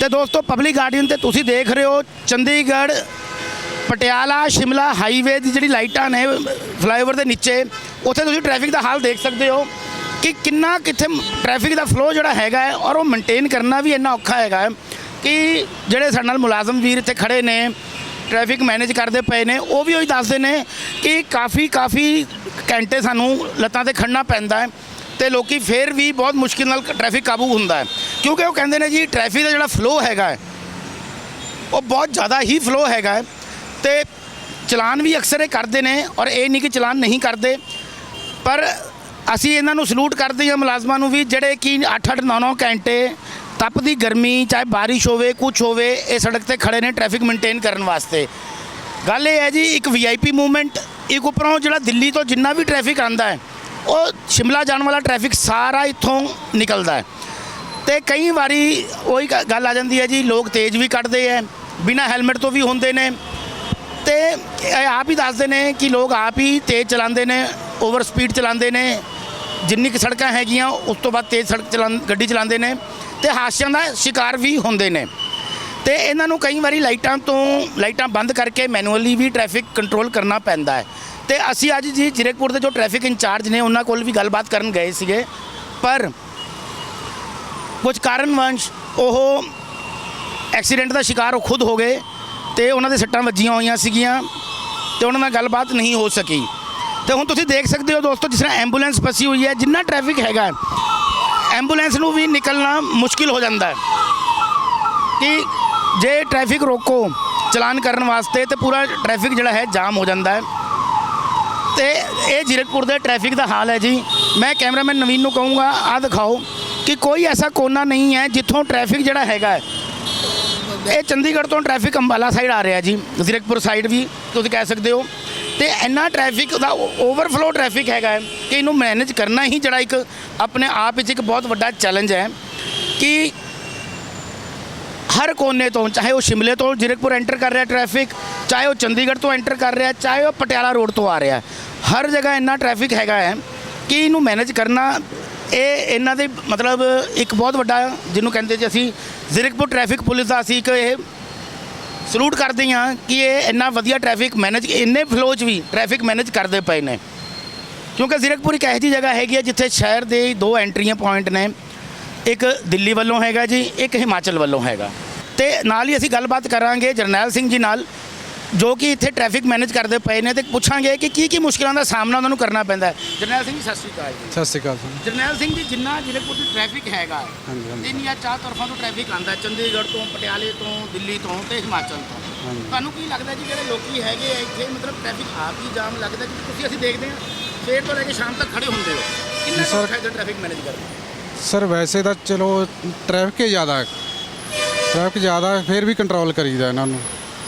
ਤੇ ਦੋਸਤੋ public guardian ਤੇ ਤੁਸੀਂ ਦੇਖ ਰਹੇ ਹੋ ਚੰਡੀਗੜ੍ਹ, ਪਟਿਆਲਾ, ਸ਼ਿਮਲਾ ਹਾਈਵੇ ਦੀ ਜਿਹੜੀ ਲਾਈਟਾਂ ਨੇ, ਫਲਾਈਓਵਰ ਦੇ ਨੀਚੇ, ਉੱਥੇ ਤੁਸੀਂ ਟ੍ਰੈਫਿਕ ਦਾ ਹਾਲ ਦੇਖ ਸਕਦੇ ਹੋ ਕਿ ਕਿੰਨਾ ਕਿੱਥੇ ਟ੍ਰੈਫਿਕ ਦਾ ਫਲੋ ਜਿਹੜਾ ਹੈਗਾ ਹੈ ਔਰ ਉਹ ਮੇਨਟੇਨ ਕਰਨਾ ਵੀ ਇੰਨਾ ਔਖਾ ਹੈਗਾ ਹੈ ਕਿ ਜਿਹੜੇ ਸਾਡੇ ਨਾਲ ਮੁਲਾਜ਼ਮ ਵੀਰ ਇੱਥੇ ਖੜੇ ਨੇ ਟ੍ਰੈਫਿਕ ਮੈਨੇਜ ਕਰਦੇ ਪਏ ਨੇ, ਉਹ ਵੀ ਉਹੀ ਦੱਸਦੇ ਨੇ ਕਿ ਕਾਫੀ ਕਾਫੀ ਘੰਟੇ ਸਾਨੂੰ ਲੱਤਾਂ ਤੇ ਖੜਨਾ ਪੈਂਦਾ ਹੈ ਤੇ ਲੋਕੀ ਫੇਰ ਵੀ ਬਹੁਤ ਮੁਸ਼ਕਿਲ ਨਾਲ ਟ੍ਰੈਫਿਕ ਕਾਬੂ ਹੁੰਦਾ ਹੈ। ਕਿਉਂਕਿ ਉਹ ਕਹਿੰਦੇ ਨੇ ਜੀ ਟ੍ਰੈਫਿਕ ਦਾ ਜਿਹੜਾ ਫਲੋ ਹੈਗਾ ਹੈ, ਉਹ ਬਹੁਤ ਜ਼ਿਆਦਾ ਹੀ ਫਲੋ ਹੈਗਾ ਹੈ। ਤੇ ਚਲਾਨ ਵੀ ਅਕਸਰ ਇਹ ਕਰਦੇ ਨੇ ਔਰ ਇਹ ਨਹੀਂ ਕਿ ਚਲਾਨ ਨਹੀਂ ਕਰਦੇ, ਪਰ ਅਸੀਂ ਇਹਨਾਂ ਨੂੰ ਸਲੂਟ ਕਰਦੇ ਹਾਂ ਮੁਲਾਜ਼ਮਾਂ ਨੂੰ ਵੀ, ਜਿਹੜੇ ਕਿ 8-8 9-9 ਘੰਟੇ ਤਪਦੀ ਗਰਮੀ, ਚਾਹੇ ਬਾਰਿਸ਼ ਹੋਵੇ ਕੁਝ ਹੋਵੇ, ਇਹ ਸੜਕ ਤੇ ਖੜੇ ਨੇ ਟ੍ਰੈਫਿਕ ਮੇਨਟੇਨ ਕਰਨ ਵਾਸਤੇ। ਗੱਲ ਇਹ ਹੈ ਜੀ, ਇੱਕ ਵੀਆਈਪੀ ਮੂਵਮੈਂਟ ਇੱਕ ਉੱਪਰੋਂ ਜਿਹੜਾ ਦਿੱਲੀ ਤੋਂ ਜਿੰਨਾ ਵੀ ਟ੍ਰੈਫਿਕ ਆਂਦਾ ਹੈ, ਉਹ ਸ਼ਿਮਲਾ ਜਾਣ ਵਾਲਾ ਟ੍ਰੈਫਿਕ ਸਾਰਾ ਇੱਥੋਂ ਨਿਕਲਦਾ ਹੈ। ਤੇ ਕਈ ਵਾਰੀ ਉਹੀ ਗ- ਗੱਲ ਆ ਜਾਂਦੀ ਹੈ ਜੀ, ਲੋਕ ਤੇਜ਼ ਵੀ ਕੱਢਦੇ ਐ, ਬਿਨਾਂ ਹੈਲਮਟ ਤੋਂ ਵੀ ਹੁੰਦੇ ਨੇ। ਤੇ ਇਹ ਆਪ ਹੀ ਦੱਸਦੇ ਨੇ ਕਿ ਲੋਕ ਆਪ ਹੀ ਤੇਜ਼ ਚਲਾਉਂਦੇ ਨੇ, ਓਵਰ ਸਪੀਡ ਚਲਾਉਂਦੇ ਨੇ, ਜਿੰਨੀ ਕਿ ਸੜਕਾਂ ਹੈਗੀਆਂ, ਉਸ ਤੋਂ ਬਾਅਦ ਤੇਜ਼ ਸੜਕ ਚਲਾ ਗੱਡੀ ਚਲਾਉਂਦੇ ਨੇ, ਤੇ ਹਾਦਸਿਆਂ ਦਾ ਸ਼ਿਕਾਰ ਵੀ ਹੁੰਦੇ ਨੇ। ਤੇ ਇਹਨਾਂ ਨੂੰ ਕਈ ਵਾਰੀ ਲਾਈਟਾਂ ਤੋਂ, ਲਾਈਟਾਂ ਬੰਦ ਕਰਕੇ ਮੈਨੂਅਲੀ ਵੀ ਟ੍ਰੈਫਿਕ ਕੰਟਰੋਲ ਕਰਨਾ ਪੈਂਦਾ ਹੈ ਤੇ ਅਸੀਂ ਅੱਜ ਜੀ, ਜਿਰਕਪੁਰ ਦੇ ਜੋ ਟ੍ਰੈਫਿਕ ਇੰਚਾਰਜ ਨੇ, ਉਹਨਾਂ ਕੋਲ ਵੀ ਗੱਲਬਾਤ ਕਰਨ ਗਏ ਸੀਗੇ, ਪਰ ਕੁਝ ਕਾਰਨਵੰਸ਼ ਉਹ ਐਕਸੀਡੈਂਟ ਦਾ ਸ਼ਿਕਾਰ ਉਹ ਖੁਦ ਹੋ ਗਏ ਤੇ ਉਹਨਾਂ ਦੇ ਸੱਟਾਂ ਵੱਜੀਆਂ ਹੋਈਆਂ ਸੀਗੀਆਂ ਤੇ ਉਹਨਾਂ ਨਾਲ ਗੱਲਬਾਤ ਨਹੀਂ ਹੋ ਸਕੀ। ਤੇ ਹੁਣ ਤੁਸੀਂ ਦੇਖ ਸਕਦੇ ਹੋ ਦੋਸਤੋ ਜਿਸ ਤਰ੍ਹਾਂ ਐਂਬੂਲੈਂਸ ਫਸੀ ਹੋਈ ਹੈ, ਜਿੰਨਾ ਟ੍ਰੈਫਿਕ ਹੈਗਾ, ਐਂਬੂਲੈਂਸ ਨੂੰ ਵੀ ਨਿਕਲਣਾ ਮੁਸ਼ਕਿਲ ਹੋ ਜਾਂਦਾ ਹੈ ਕਿ ਜੇ ਟ੍ਰੈਫਿਕ ਰੋਕੋ ਚਲਾਨ ਕਰਨ ਵਾਸਤੇ ਤੇ ਪੂਰਾ ਟ੍ਰੈਫਿਕ ਜਿਹੜਾ ਹੈ ਜਾਮ ਹੋ ਜਾਂਦਾ ਹੈ। ਤੇ ਇਹ ਜੀਰਕਪੁਰ ਦੇ ਟ੍ਰੈਫਿਕ ਦਾ ਹਾਲ ਹੈ ਜੀ। ਮੈਂ ਕੈਮਰਾਮੈਨ ਨਵੀਨ ਨੂੰ ਕਹੂੰਗਾ ਆ ਦਿਖਾਓ। ਕਿ ਕੋਈ ਐਸਾ ਕੋਨਾ ਨਹੀਂ ਹੈ ਜਿੱਥੋਂ ਟ੍ਰੈਫਿਕ ਜਿਹੜਾ ਹੈਗਾ ਹੈ। ਇਹ ਚੰਡੀਗੜ੍ਹ ਤੋਂ ਟ੍ਰੈਫਿਕ ਅੰਬਾਲਾ ਸਾਈਡ ਆ ਰਿਹਾ ਜੀ, ਜ਼ੀਰਕਪੁਰ ਸਾਈਡ ਵੀ ਤੁਸੀਂ ਕਹਿ ਸਕਦੇ ਹੋ। ਤੇ ਇੰਨਾ ਟ੍ਰੈਫਿਕ ਦਾ ਓਵਰਫਲੋ ਟ੍ਰੈਫਿਕ ਹੈਗਾ ਹੈ ਕਿ ਇਹਨੂੰ ਮੈਨੇਜ ਕਰਨਾ ਹੀ ਜਿਹੜਾ ਇੱਕ ਆਪਣੇ ਆਪ ਵਿੱਚ ਇੱਕ ਬਹੁਤ ਵੱਡਾ ਚੈਲੰਜ ਹੈ ਕਿ ਹਰ ਕੋਨੇ ਤੋਂ, ਚਾਹੇ ਉਹ ਸ਼ਿਮਲੇ ਤੋਂ ਜ਼ੀਰਕਪੁਰ ਐਂਟਰ ਕਰ ਰਿਹਾ ਟ੍ਰੈਫਿਕ ਚਾਹੇ ਉਹ ਚੰਡੀਗੜ੍ਹ ਤੋਂ ਐਂਟਰ ਕਰ ਰਿਹਾ, ਚਾਹੇ ਉਹ ਪਟਿਆਲਾ ਰੋਡ ਤੋਂ ਆ ਰਿਹਾ ਹਰ ਜਗ੍ਹਾ ਇੰਨਾ ਟ੍ਰੈਫਿਕ ਹੈਗਾ ਹੈ ਕਿ ਇਹਨੂੰ ਮੈਨੇਜ ਕਰਨਾ ਇਹ ਇਹਨਾਂ ਦੇ ਮਤਲਬ ਇੱਕ ਬਹੁਤ ਵੱਡਾ ਜਿਹਨੂੰ ਕਹਿੰਦੇ ਜੀ ਅਸੀਂ ਜ਼ੀਰਕਪੁਰ ਟ੍ਰੈਫਿਕ ਪੁਲਿਸ ਦਾ ਅਸੀਂ ਇੱਕ ਇਹ ਸਲੂਟ ਕਰਦੇ ਹਾਂ ਕਿ ਇਹ ਇੰਨਾ ਵਧੀਆ ਟ੍ਰੈਫਿਕ ਮੈਨੇਜ ਇੰਨੇ ਫਲੋ 'ਚ ਵੀ ਟ੍ਰੈਫਿਕ ਮੈਨੇਜ ਕਰਦੇ ਪਏ ਨੇ। ਕਿਉਂਕਿ ਜ਼ੀਰਕਪੁਰ ਇੱਕ ਇਹੋ ਜਿਹੀ ਜਗ੍ਹਾ ਹੈਗੀ ਹੈ ਜਿੱਥੇ ਸ਼ਹਿਰ ਦੇ ਦੋ ਐਂਟਰੀਆਂ ਪੁਆਇੰਟ ਨੇ। ਇੱਕ ਦਿੱਲੀ ਵੱਲੋਂ ਹੈਗਾ ਜੀ, ਇੱਕ ਹਿਮਾਚਲ ਵੱਲੋਂ ਹੈਗਾ। ਤੇ ਨਾਲ ਹੀ ਅਸੀਂ ਗੱਲਬਾਤ ਕਰਾਂਗੇ ਜਰਨੈਲ ਸਿੰਘ ਜੀ ਨਾਲ। ਜੋ ਕਿ ਇੱਥੇ ਟ੍ਰੈਫਿਕ ਮੈਨੇਜ ਕਰਦੇ ਪਏ ਨੇ ਤੇ ਪੁੱਛਾਂਗੇ ਕਿ ਕੀ ਕੀ ਮੁਸ਼ਕਲਾਂ ਦਾ ਸਾਹਮਣਾ ਉਹਨਾਂ ਨੂੰ ਕਰਨਾ ਪੈਂਦਾ ਹੈ। ਜਰਨੈਲ ਸਿੰਘ ਜੀ ਸਤਿ ਸ਼੍ਰੀ ਅਕਾਲ ਜੀ। ਸਤਿ ਸ਼੍ਰੀ ਅਕਾਲ ਜੀ। ਜਰਨੈਲ ਸਿੰਘ ਜੀ ਜਿੰਨਾ ਜ਼ਿਲ੍ਹੇਪੁਰ ਦੀ ਟ੍ਰੈਫਿਕ ਹੈਗਾ ਹਾਂਜੀ, ਹਾਂਜੀ। ਚਾਰ ਤਰਫਾਂ ਤੋਂ ਟ੍ਰੈਫਿਕ ਆਂਦਾ ਚੰਡੀਗੜ੍ਹ ਤੋਂ ਪਟਿਆਲੇ ਤੋਂ ਦਿੱਲੀ ਤੋਂ ਤੇ ਹਿਮਾਚਲ ਤੋਂ। ਹਾਂਜੀ। ਤੁਹਾਨੂੰ ਕੀ ਲੱਗਦਾ ਜੀ ਜਿਹੜੇ ਲੋਕੀ ਹੈਗੇ ਆ ਇੱਥੇ ਮਤਲਬ ਟ੍ਰੈਫਿਕ ਆਪ ਹੀ ਜਾਮ ਲੱਗਦਾ ਕਿ ਤੁਸੀਂ ਅਸੀਂ ਦੇਖਦੇ ਹਾਂ ਸਵੇਰ ਤੋਂ ਲੈ ਕੇ ਸ਼ਾਮ ਤੱਕ ਖੜੇ ਹੁੰਦੇ ਹੋ। ਕਿੰਨਾ ਕੁ ਸਰ- ਔਖਾ ਹੈ ਟ੍ਰੈਫਿਕ ਮੈਨੇਜ ਕਰਨਾ? ਸਰ ਵੈਸੇ ਤਾਂ ਚਲੋ ਟ੍ਰੈਫਿਕ ਹੀ ਜ਼ਿਆਦਾ ਹੈ। ਟ੍ਰੈਫਿਕ ਜ਼ਿਆਦਾ ਹੈ, ਫਿਰ ਵੀ ਕੰਟਰੋਲ ਕਰੀਦਾ ਇਹਨਾਂ ਨੂੰ।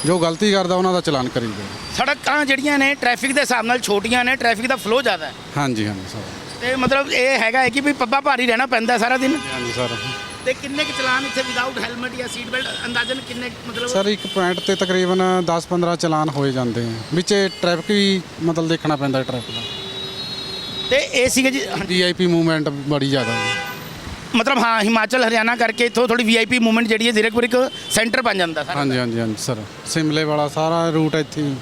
ਜੋ ਗਲਤੀ ਕਰਦਾ ਉਹਨਾਂ ਦਾ ਚਲਾਨ ਕਰੀਦਾ ਸੜਕਾਂ ਜਿਹੜੀਆਂ ਨੇ ਟ੍ਰੈਫਿਕ ਦੇ ਹਿਸਾਬ ਨਾਲ ਛੋਟੀਆਂ ਨੇ ਟ੍ਰੈਫਿਕ ਦਾ ਫਲੋ ਜ਼ਿਆਦਾ ਹੈ। ਹਾਂਜੀ ਹਾਂਜੀ ਸਰ। ਤੇ ਮਤਲਬ ਇਹ ਹੈਗਾ ਹੈ ਕਿ ਵੀ ਪੱਪਾ ਭਾਰੀ ਰਹਿਣਾ ਪੈਂਦਾ ਸਾਰਾ ਦਿਨ। ਹਾਂਜੀ ਸਰ। ਤੇ ਕਿੰਨੇ ਕੁ ਚਲਾਨ ਇੱਥੇ ਵਿਦਆਊਟ ਹੈਲਮਟ ਜਾਂ ਸੀਟ ਬੈਲਟ ਅੰਦਾਜ਼ਨ ਕਿੰਨੇ ਕੁ ਮਤਲਬ ਸਰ ਇੱਕ ਪੁਆਇੰਟ ਤੇ ਤਕਰੀਬਨ 10-15 ਚਲਾਨ ਹੋਏ ਜਾਂਦੇ ਆ। ਵਿੱਚ ਟ੍ਰੈਫਿਕ ਵੀ ਮਤਲਬ ਦੇਖਣਾ ਪੈਂਦਾ ਟ੍ਰੈਫਿਕ ਦਾ। ਤੇ ਇਹ ਸੀਗੇ ਜੀ ਵੀਆਈਪੀ ਮੂਵਮੈਂਟ ਬੜੀ ਜ਼ਿਆਦਾ ਹੈ। ਮਤਲਬ ਹਾਂ ਹਿਮਾਚਲ ਹਰਿਆਣਾ ਕਰਕੇ ਇੱਥੋਂ ਥੋੜੀ ਵੀਆਈਪੀ ਮੂਵਮੈਂਟ ਜਿਹੜੀ ਹੈ ਜ਼ੀਰਕਪੁਰ ਇੱਕ ਸੈਂਟਰ ਬਣ ਜਾਂਦਾ ਸਾਰਾ। ਹਾਂਜੀ ਹਾਂਜੀ ਹਾਂਜੀ ਸਰ। ਸਿਮਲੇ ਵਾਲਾ ਸਾਰਾ ਰੂਟ ਇੱਥੇ ਹੀ।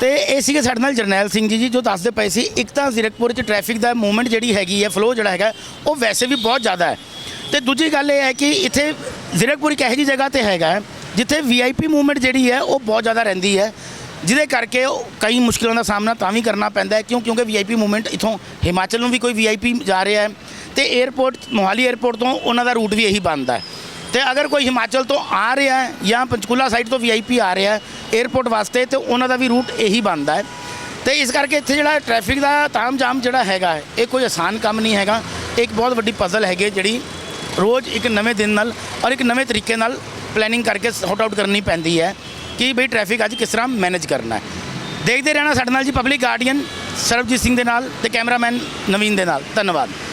ਤੇ ਇਹ ਸੀਗੇ ਸਾਡੇ ਨਾਲ ਜਰਨੈਲ ਸਿੰਘ ਜੀ ਜੀ ਜੋ ਦੱਸਦੇ ਪਏ ਸੀ ਇੱਕ ਤਾਂ ਜ਼ੀਰਕਪੁਰ 'ਚ ਟ੍ਰੈਫਿਕ ਦਾ ਮੂਵਮੈਂਟ ਜਿਹੜੀ ਹੈਗੀ ਹੈ ਫਲੋ ਜਿਹੜਾ ਹੈਗਾ ਉਹ ਵੈਸੇ ਵੀ ਬਹੁਤ ਜ਼ਿਆਦਾ ਹੈ। ਤੇ ਦੂਜੀ ਗੱਲ ਇਹ ਹੈ ਕਿ ਇੱਥੇ ਜ਼ੀਰਕਪੁਰ ਇੱਕ ਇਹੋ ਜਿਹੀ ਜਗ੍ਹਾ ਤੇ ਹੈਗਾ ਹੈ, ਜਿੱਥੇ ਵੀਆਈਪੀ ਮੂਵਮੈਂਟ ਜਿਹੜੀ ਹੈ ਉਹ ਬਹੁਤ ਜ਼ਿਆਦਾ ਰਹਿੰਦੀ ਹੈ। ਜਿਹਦੇ ਕਰਕੇ ਉਹ ਕਈ ਮੁਸ਼ਕਲਾਂ ਦਾ ਸਾਹਮਣਾ ਤਾਂ ਵੀ ਕਰਨਾ ਪੈਂਦਾ ਹੈ, ਕਿਉਂ? ਕਿਉਂਕਿ ਵੀਆਈਪੀ ਮੂਵਮੈਂਟ ਇਥੋਂ ਹਿਮਾਚਲ ਨੂੰ ਵੀ ਕੋਈ ਵੀਆਈਪੀ ਜਾ ਰਿਹਾ ਹੈ ਤੇ 에어ਪੋਰਟ ਮੋਹਾਲੀ 에어ਪੋਰਟ ਤੋਂ ਉਹਨਾਂ ਦਾ ਰੂਟ ਵੀ ਇਹੀ ਬਣਦਾ ਹੈ। ਤੇ ਅਗਰ ਕੋਈ ਹਿਮਾਚਲ ਤੋਂ ਆ ਰਿਹਾ ਹੈ ਜਾਂ ਪੰਚਕੂਲਾ ਸਾਈਡ ਤੋਂ ਵੀਆਈਪੀ ਆ ਰਿਹਾ ਹੈ 에어ਪੋਰਟ ਵਾਸਤੇ, ਤੇ ਉਹਨਾਂ ਦਾ ਵੀ ਰੂਟ ਇਹੀ ਬਣਦਾ ਹੈ। ਤੇ ਇਸ ਕਰਕੇ ਇੱਥੇ ਜਿਹੜਾ ਟ੍ਰੈਫਿਕ ਦਾ ਤਾਮ ਜਾਮ ਜਿਹੜਾ ਹੈਗਾ ਇਹ ਕੋਈ ਆਸਾਨ ਕੰਮ ਨਹੀਂ ਹੈਗਾ। ਇੱਕ ਬਹੁਤ ਵੱਡੀ ਪਜ਼ਲ ਹੈਗੀ ਜਿਹੜੀ ਰੋਜ਼ ਇੱਕ ਨਵੇਂ ਦਿਨ ਨਾਲ ਔਰ ਇੱਕ ਨਵੇਂ ਤਰੀਕੇ ਨਾਲ ਪਲੈਨਿੰਗ ਕਰਕੇ ਸੌਟ ਆਊਟ ਕਰਨੀ ਪੈਂਦੀ ਹੈ। ਕਿ ਬਈ ਟ੍ਰੈਫਿਕ ਅੱਜ ਕਿਸ ਤਰ੍ਹਾਂ ਮੈਨੇਜ ਕਰਨਾ ਹੈ। ਦੇਖਦੇ ਰਹਿਣਾ ਸਾਡੇ ਨਾਲ ਜੀ ਪਬਲਿਕ ਗਾਰਡੀਅਨ ਸਰਬਜੀਤ ਸਿੰਘ ਦੇ ਨਾਲ ਤੇ ਕੈਮਰਾਮੈਨ ਨਵੀਨ ਦੇ ਨਾਲ। ਧੰਨਵਾਦ।